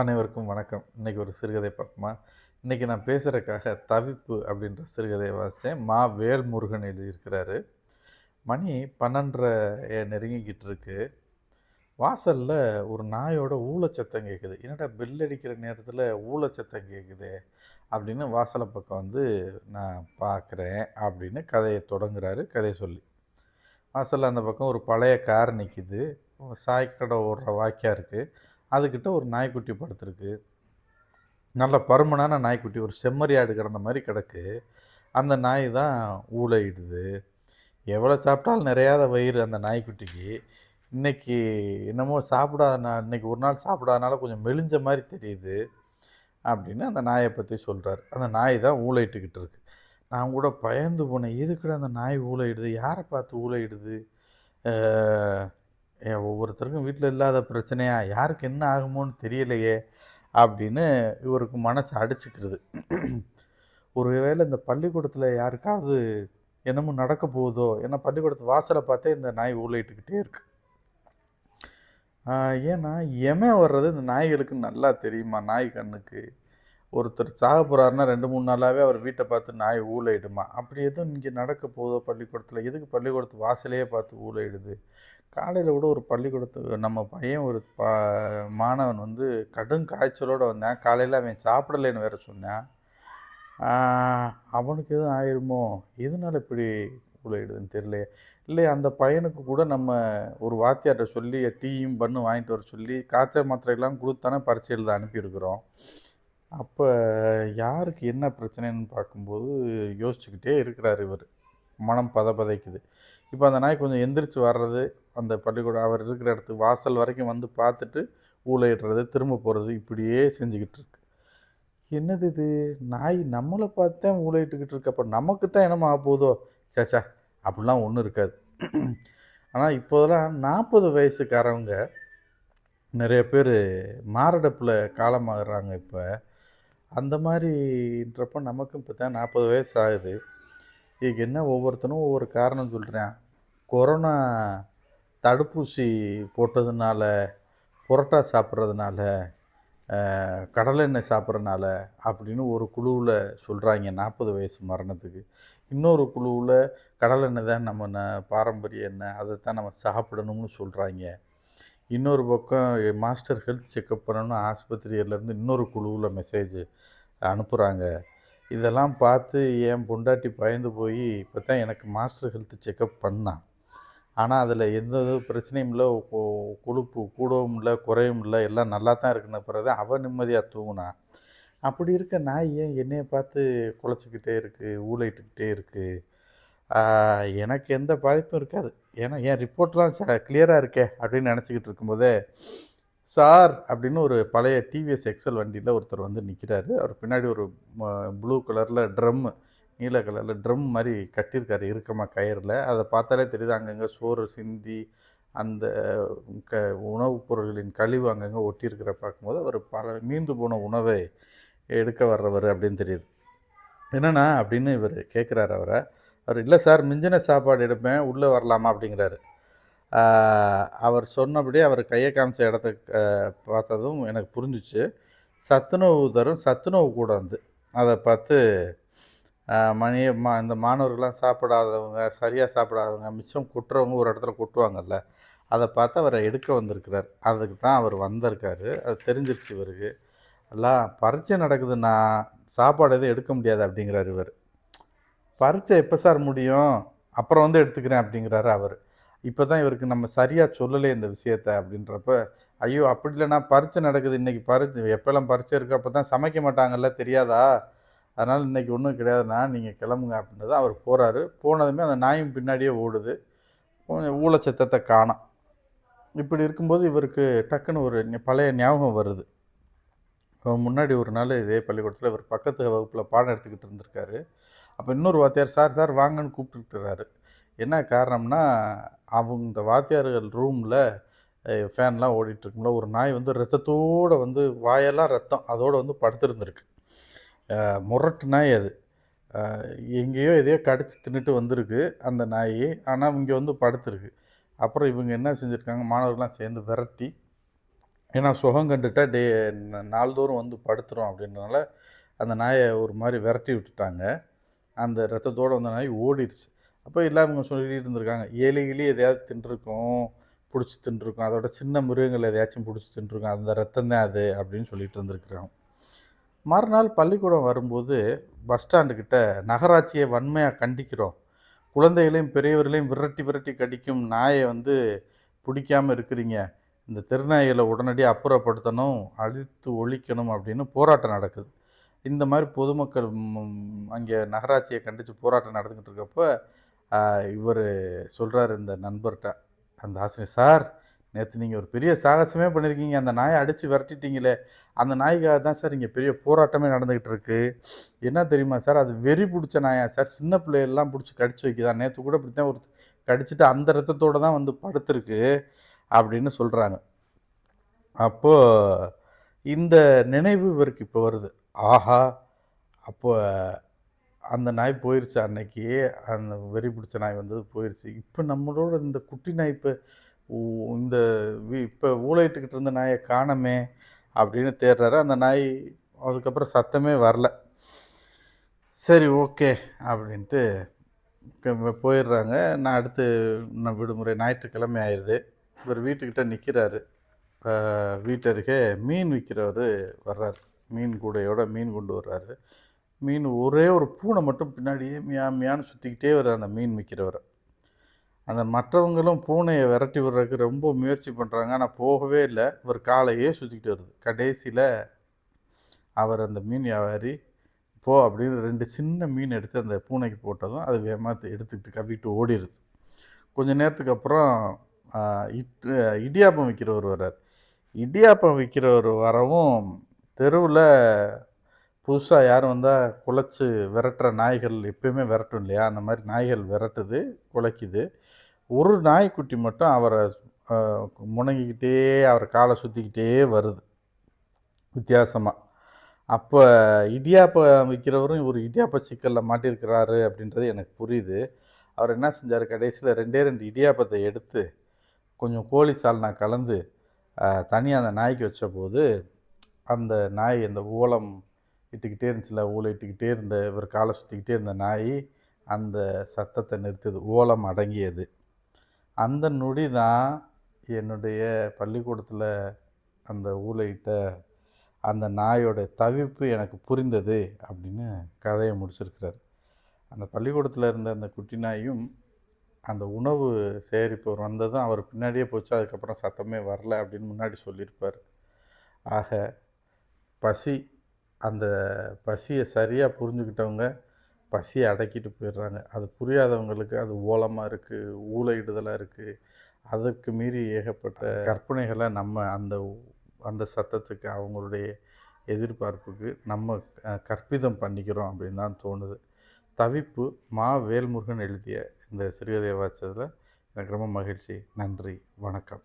அனைவருக்கும் வணக்கம். இன்றைக்கி ஒரு சிறுகதை பார்ப்போமா? இன்றைக்கி நான் பேசுகிறக்காக "தவிப்பு" அப்படின்ற சிறுகதையை வாசித்தேன் மா. வேல்முருகன் எழுதியிருக்கிறாரு. மணி 12:30 நெருங்கிக்கிட்டு இருக்கு. வாசலில் ஒரு நாயோட ஊழச்சத்தம் கேட்குது. "என்னடா பெல் அடிக்கிற நேரத்தில் ஊழச்சத்தம் கேட்குதே!" அப்படின்னு வாசலை பக்கம் வந்து நான் பார்க்குறேன் அப்படின்னு கதையை தொடங்குறாரு, கதையை சொல்லி. வாசலில் அந்த பக்கம் ஒரு பழைய கார் நிற்கிது சாய்க்கடை ஓடுற வாக்கியாக இருக்குது அதுக்கிட்ட ஒரு நாய்க்குட்டி படுத்துருக்கு நல்ல பருமனான நாய்க்குட்டி. ஒரு செம்மறியாடு கிடந்த மாதிரி கிடக்கு. அந்த நாய் தான் ஊழையிடுது எவ்வளோ சாப்பிட்டாலும் நிறையாத வயிறு அந்த நாய்க்குட்டிக்கு. இன்னைக்கு என்னமோ சாப்பிடாத நா இன்னைக்கு ஒரு நாள் சாப்பிடாதனால கொஞ்சம் மெலிஞ்ச மாதிரி தெரியுது. அப்படின்னு அந்த நாயை பற்றி சொல்கிறார் அந்த நாய் தான் ஊழையிட்டுக்கிட்டு இருக்கு. நான் கூட பயந்து போனேன். எதுக்குடா அந்த நாய் ஊழையிடுது யாரை பார்த்து ஊழையிடுது ஏன் ஒவ்வொருத்தருக்கும் வீட்டில் இல்லாத பிரச்சனையா? யாருக்கு என்ன ஆகுமோன்னு தெரியலையே! அப்படின்னு இவருக்கு மனசு அடிச்சுக்கிறது ஒரு வேளை இந்த பள்ளிக்கூடத்தில் யாருக்காவது என்னமோ நடக்க போகுதோ? ஏன்னா பள்ளிக்கூடத்து வாசலை பார்த்தே இந்த நாய் ஊளையிட்டுக்கிட்டே இருக்கு. ஏன்னா, எமே வர்றது இந்த நாய்களுக்கு நல்லா தெரியுமா, நாய் கண்ணுக்கு. ஒருத்தர் சாக போகிறாருன்னா ரெண்டு மூணு நாளாகவே அவர் வீட்டை பார்த்து நாய் ஊழிடுமா அப்படி எதுவும் இங்கே நடக்க போதோ பள்ளிக்கூடத்தில் எதுக்கு பள்ளிக்கூடத்து வாசலையே பார்த்து ஊழையிடுது காலையில் கூட ஒரு பள்ளிக்கூடத்து நம்ம பையன் ஒரு ப மாணவன் வந்து கடும் காய்ச்சலோடு வந்தான். காலையில் அவன் சாப்பிடலைன்னு வேற சொன்னான். அவனுக்கு எதுவும் ஆயிருமோ? எதனால இப்படி ஊளையிடுதுன்னு தெரியலையே! இல்லை அந்த பையனுக்கு கூட நம்ம ஒரு வாத்தியார்கிட்ட சொல்லி டீயும், பண்ணு வாங்கிட்டு வர சொல்லி காய்ச்சல் மாத்திரையெல்லாம் கொடுத்தானே தானே பரீட்சை எழுத அனுப்பியிருக்கிறோம். அப்போ யாருக்கு என்ன பிரச்சனைன்னு பார்க்கும்போது யோசிச்சுக்கிட்டே இருக்கிறார் இவர் மனம் பதபதைக்குது. இப்போ அந்த நாய் கொஞ்சம் எந்திரிச்சு வர்றது, அந்த பள்ளிக்கூடம் அவர் இருக்கிற இடத்துக்கு வாசல் வரைக்கும் வந்து பார்த்துட்டு ஊழையிடுறது திரும்ப போகிறது இப்படியே செஞ்சுக்கிட்டு இருக்கு. என்னது இது? நாய் நம்மளை பார்த்து தான் ஊழையிட்டுக்கிட்டு இருக்கு. அப்போ நமக்கு தான் என்னமோ ஆகப்போதோ? ச்சே! ச்சே! அப்படிலாம் ஒன்றும் இருக்காது. ஆனால் இப்போதெல்லாம் 40 வயசுக்காரவங்க நிறைய பேர் மாரடைப்பில் காலமாகறாங்க இப்போ அந்த மாதிரின்றப்போ நமக்கும் இப்போ தான் 40 வயசு ஆகுது. இதுக்கு என்ன ஒவ்வொருத்தனும் ஒவ்வொரு காரணம் சொல்கிறேன் கொரோனா தடுப்பூசி போட்டதுனால, புரோட்டா சாப்பிட்றதுனால, கடலெண்ணெய் சாப்பிட்றனால அப்படின்னு ஒரு குழுவில் சொல்கிறாங்க நாற்பது வயசு மரணத்துக்கு. இன்னொரு குழுவில் கடலெண்ணெய் தான் நம்ம ந பாரம்பரிய எண்ணெய். அதை தான் நம்ம சாப்பிடணும்னு சொல்கிறாங்க இன்னொரு பக்கம் மாஸ்டர் ஹெல்த் செக்கப் பண்ணணும்னு ஆஸ்பத்திரியிலேருந்து இன்னொரு குழுவில் மெசேஜ் அனுப்புகிறாங்க இதெல்லாம் பார்த்து என் பொண்டாட்டி பயந்து போய் இப்போ தான் எனக்கு மாஸ்டர் ஹெல்த் செக்கப் பண்ணான் ஆனால் அதில் எந்த பிரச்சனையும் இல்லை கொ கொழுப்பு கூடவும் இல்லை குறையும் இல்லை எல்லாம் நல்லா தான் இருக்குன்ன பிறகு அவன் நிம்மதியாக தூங்கினான் அப்படி இருக்க நாய் ஏன் என்னையை பார்த்து குழச்சிக்கிட்டே இருக்குது ஊளையிட்டுக்கிட்டே இருக்குது எனக்கு எந்த பாதிப்பும் இருக்காது. ஏன்னா என் ரிப்போர்ட்லாம் ச கிளியராக இருக்கே! அப்படின்னு நினச்சிக்கிட்டு இருக்கும்போதே, சார் அப்படின்னு ஒரு பழைய டிவிஎஸ் எக்ஸல் வண்டியில் ஒருத்தர் வந்து நிற்கிறாரு அவர் பின்னாடி ஒரு ப்ளூ கலரில் ட்ரம்மு நீல கலரில் ட்ரம் மாதிரி கட்டியிருக்காரு இறுக்கமாக கயிறில் அதை பார்த்தாலே தெரியுது அங்கங்கே சோறு சிந்தி, அந்த க உணவுப் பொருள்களின் கழிவு அங்கங்கே ஒட்டியிருக்கிற பார்க்கும்போது, அவர் பல மீந்து போன உணவை எடுக்க வர்றவர் அப்படின்னு தெரியுது. என்னென்னா அப்படின்னு இவர் கேட்குறாரு அவரை அவர் இல்லை சார் மிஞ்சின சாப்பாடு எடுப்பேன். உள்ளே வரலாமா?" அப்படிங்கிறாரு. அவர் சொன்னபடியே அவர் கையை காமிச்ச இடத்த பார்த்ததும் எனக்கு புரிஞ்சுச்சு. சத்துணவு தரும் சத்துணவு கூட வந்து அதை பார்த்து மணிய மணி மா இந்த மாணவர்கள்லாம் சாப்பிடாதவங்க, சரியாக சாப்பிடாதவங்க, மிச்சம் கொட்டுறவங்க ஒரு இடத்துல கொட்டுவாங்கல்ல. அதை பார்த்து அவரை எடுக்க வந்திருக்கிறார். அதுக்கு தான் அவர் வந்திருக்காரு. அது தெரிஞ்சிருச்சு இவருக்கு. "எல்லாம் பரீட்சை நடக்குதுன்னா சாப்பாடு எதுவும் எடுக்க முடியாது" அப்படிங்கிறாரு இவர் "பரீட்சை எப்போ சார் முடியும்? அப்புறம் வந்து எடுத்துக்கிறேன்" அப்படிங்கிறாரு அவர் இப்போ தான் இவருக்கு நம்ம சரியாக சொல்லலை இந்த விஷயத்த அப்படின்றப்ப, "ஐயோ! அப்படி இல்லைனா பரீட்சை நடக்குது. இன்னைக்கு பறிச்சு எப்போல்லாம் பரீட்சை இருக்கோ அப்போ தான் சமைக்க மாட்டாங்கல்ல தெரியாதா? அதனால் இன்னைக்கு ஒன்றும் கிடையாதுண்ணா. நீங்கள் கிளம்புங்க" அப்படின்றது அவர் போகிறாரு போனதுமே அந்த நாயும் பின்னாடியே ஓடுது. கொஞ்சம் ஊளச்சத்தத்த காணும் இப்படி இருக்கும்போது இவருக்கு டக்குன்னு ஒரு பழைய ஞாபகம் வருது. முன்னாடி ஒரு நாள் இதே பள்ளிக்கூடத்தில் இவர் பக்கத்து வகுப்பில் பாடம் எடுத்துக்கிட்டு இருந்திருக்காரு. அப்போ இன்னொரு வாத்தியார், "சார் சார் வாங்கன்னு" கூப்பிட்டுருக்கிறாரு. என்ன காரணம்னா, அவங்க இந்த வாத்தியார்கள் ரூமில் ஃபேன்லாம் ஓடிட்டுருக்கும்ல ஒரு நாய் வந்து ரத்தத்தோடு வந்து வாயெல்லாம் ரத்தம். அதோடு வந்து படுத்துருந்துருக்கு. முரட்டு நாய் அது. எங்கேயோ எதையோ கடிச்சு தின்னுட்டு வந்திருக்கு அந்த நாய். ஆனால் இங்கே வந்து படுத்துருக்கு. அப்புறம் இவங்க என்ன செஞ்சுருக்காங்க? மாணவர்கள்லாம் சேர்ந்து விரட்டி, ஏன்னா சுகம் கண்டுட்டா டே நாள்தோறும் வந்து படுத்துரும் அப்படின்றனால அந்த நாயை ஒரு மாதிரி விரட்டி விட்டுட்டாங்க. அந்த ரத்தத்தோடு வந்த நாய் ஓடிடுச்சு. அப்போ எல்லாம் இவங்க சொல்லிட்டு இருந்திருக்காங்க. ஏலி கிளி எதையாவது தின்றுருக்கும் பிடிச்சி தின்றுருக்கோம். அதோட சின்ன மிருகங்கள் எதையாச்சும் பிடிச்சி தின்றுருக்கும். அந்த ரத்தம் தான் அது அப்படின்னு சொல்லிட்டு இருந்திருக்கிறாங்க. மறுநாள் பள்ளிக்கூடம் வரும்போது பஸ் ஸ்டாண்டுக்கிட்ட நகராட்சியை வன்மையாக கண்டிக்கிறோம். குழந்தைகளையும் பெரியவர்களையும் விரட்டி விரட்டி கடிக்கும் நாயை வந்து பிடிக்காமல் இருக்கிறீங்க. இந்த திருநாய்களை உடனடியாக அப்புறப்படுத்தணும் அழித்து ஒழிக்கணும் அப்படின்னு போராட்டம் நடக்குது. இந்த மாதிரி பொதுமக்கள் அங்கே நகராட்சியை கண்டித்து போராட்டம் நடந்துக்கிட்டு இருக்கப்போ இவர் சொல்கிறார் இந்த நண்பர்கிட்ட அந்த ஆசிரியர் சார் நேற்று நீங்கள் ஒரு பெரிய சாகசமே பண்ணியிருக்கீங்க அந்த நாயை அடித்து விரட்டிட்டீங்களே. அந்த நாய்க்காக தான் சார் இங்கே பெரிய போராட்டமே நடந்துக்கிட்டு இருக்கு. என்ன தெரியுமா சார்? அது வெறி பிடிச்ச நாயா சார்? சின்ன பிள்ளையெல்லாம் பிடிச்சி கடிச்சு வைக்கிதான் நேற்று கூட இப்படி தான் ஒரு கடிச்சிட்டு அந்த ரத்தத்தோடு தான் வந்து படுத்துருக்கு அப்படின்னு சொல்கிறாங்க அப்போது இந்த நினைவு இவருக்கு இப்போ வருது. ஆஹா! அப்போ அந்த நாய் போயிடுச்சு அன்னைக்கு. அந்த வெறி பிடிச்ச நாய் வந்தது போயிடுச்சு இப்போ நம்மளோட இந்த குட்டி நாய் இப்போ இந்த இப்போ ஊழையிட்டுக்கிட்டு இருந்த நாயை காணமே அப்படின்னு தேடுறாரு. அந்த நாய் அதுக்கப்புறம் சத்தமே வரல. சரி ஓகே அப்படின்ட்டு போயிடுறாங்க. நான் அடுத்து நான் விடுமுறை ஞாயிற்றுக்கிழமை ஆயிடுது. இவர் வீட்டுக்கிட்ட நிற்கிறாரு வீட்டருகே மீன் விற்கிறவர் வர்றாரு. மீன் கூடையோட மீன் கொண்டு வர்றாரு. மீன் ஒரே ஒரு பூனை மட்டும் பின்னாடியே மியா மியான்னு சுற்றிக்கிட்டே வருது அந்த மீன் விற்கிறவர் அந்த மற்றவங்களும் பூனையை விரட்டி விடுறதுக்கு ரொம்ப முயற்சி பண்ணுறாங்க ஆனால் போகவே இல்லை. இவர் காலையே சுற்றிக்கிட்டு வருது. கடைசியில் அவர் அந்த மீன் வியாபாரி போ அப்படின்னு ரெண்டு சின்ன மீன் எடுத்து அந்த பூனைக்கு போட்டதும் அது வேகமாக எடுத்துக்கிட்டு கவிட்டு ஓடிடுது கொஞ்ச நேரத்துக்கு அப்புறம் இட் இடியாப்பம் விற்கிறவர் வர்றார். இடியாப்பம் விற்கிறவர் வரவும் தெருவில் புதுசாக யாரும் வந்தால் குலைச்சி விரட்டுற நாய்கள் எப்பயுமே விரட்டும் இல்லையா? அந்த மாதிரி நாய்கள் விரட்டுது குலைக்குது. ஒரு நாய்க்குட்டி மட்டும் அவரை முணங்கிக்கிட்டே அவர் காலை சுற்றிக்கிட்டே வருது. வித்தியாசமாக அப்போ இடியாப்பம் விற்கிறவரும் ஒரு இடியாப்ப சிக்கலில் மாட்டியிருக்கிறாரு அப்படின்றது எனக்கு புரியுது. அவர் என்ன செஞ்சார்? கடைசியில் ரெண்டே ரெண்டு இடியாப்பத்தை எடுத்து கொஞ்சம் கோழி சால்னா கலந்து தனியாக அந்த நாய்க்கு வச்ச போது அந்த நாய் அந்த ஓலம் இட்டுக்கிட்டே இருந்துச்சுல ஊழ இட்டுக்கிட்டே இருந்த இவர் காலை சுற்றிக்கிட்டே இருந்த நாய் அந்த சத்தத்தை நிறுத்துது ஓலம் அடங்கியது. அந்த நொடி தான் என்னுடைய பள்ளிக்கூடத்தில் அந்த ஊழையிட்ட அந்த நாயோட தவிப்பு எனக்கு புரிந்தது அப்படின்னு கதையை முடிச்சிருக்கிறார். அந்த பள்ளிக்கூடத்தில் இருந்த அந்த குட்டி நாயும் அந்த உணவு சேகரிப்பு வந்ததும் அவர் பின்னாடியே போச்சு அதுக்கப்புறம் சத்தமே வரல அப்படின்னு முன்னாடி சொல்லியிருப்பார். ஆக பசி அந்த பசியை சரியாக புரிஞ்சுக்கிட்டவங்க பசியை அடக்கிட்டு போயிடுறாங்க. அது புரியாதவங்களுக்கு அது ஓலமாக இருக்குது ஊழையிடுதலாக இருக்குது அதற்கு மீறி ஏகப்பட்ட கற்பனைகளை நம்ம அந்த அந்த சத்தத்துக்கு அவங்களுடைய எதிர்பார்ப்புக்கு நம்ம கற்பிதம் பண்ணிக்கிறோம் அப்படின்னு தான் தோணுது. தவிப்பு மா வேல்முருகன் எழுதிய இந்த சிறுகதை வாச்சதில் எனக்கு ரொம்ப மகிழ்ச்சி. நன்றி. வணக்கம்.